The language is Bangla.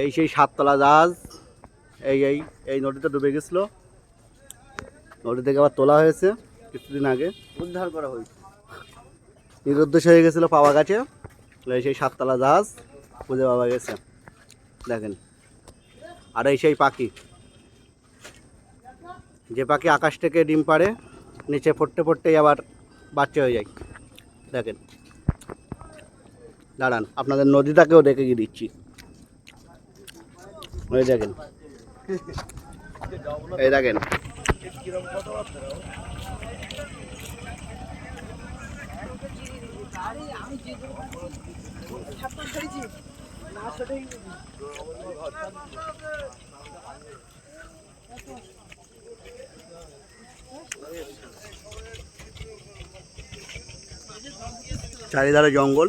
এই সেই সাততলা জাহাজ এই এই এই নদীতে ডুবে গেছিল। নদী থেকে আবার তোলা হয়েছে কিছুদিন আগে। উদ্ধার করা হয়েছে। নিরুদ্দেশ হয়ে গেছিল পাওয়া গেছে। এই সেই সাততলা জাহাজ খুঁজে পাওয়া গেছে। দেখেন। আর এই সেই পাখি। যে পাখি আকাশ থেকে ডিম পাড়ে নিচে পড়তে পড়তেই আবার বাচ্চা হয়ে যায়। দেখেন। দাঁড়ান আপনাদের নদীটাকেও দেখে গিয়ে দিচ্ছি। ওই দেখেন। এই দেখেন। চারিধারে জঙ্গল।